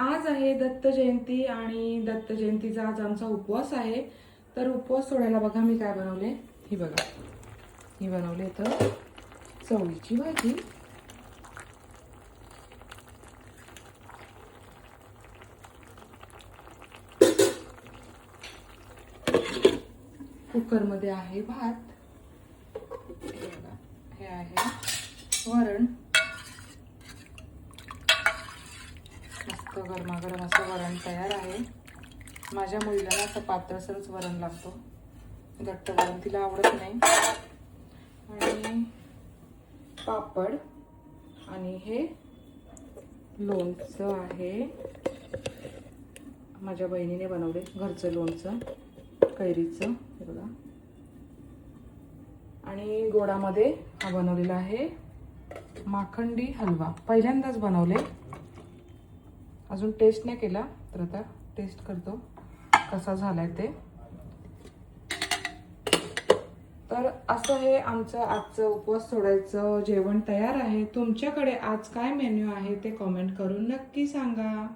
आज आहे दत्त जयंती आणि दत्त जयंतीचा आज आमचा उपवास आहे. तर उपवास सोडायला बघा मी काय बनवले? ही बघा. ही बनवले तर चवळीची भाजी. कुकरमध्ये आहे भात. हे बघा हे आहे वरण. मस्त गरमागरम असं वरण तयार आहे. माझ्या मुलीला असं पातळसरच वरण लागतो. घट्ट वरण तिला आवडत नाही. आणि पापड आणि हे लोणचं आहे. माझ्या बहिणीने बनवले घरचं लोणचं कैरीचं हे बघा. आणि गोडामध्ये हा बनवलेला आहे माखंडी हलवा. पहिल्यांदाच बनवले. अजून टेस्ट नाही केला तर आता टेस्ट करतो. कसा झालाय ते. तर असं हे आमचं आजचं उपवास सोडायचं जेवण तयार आहे. तुमच्याकडे आज काय मेन्यू आहे ते कॉमेंट करून नक्की सांगा.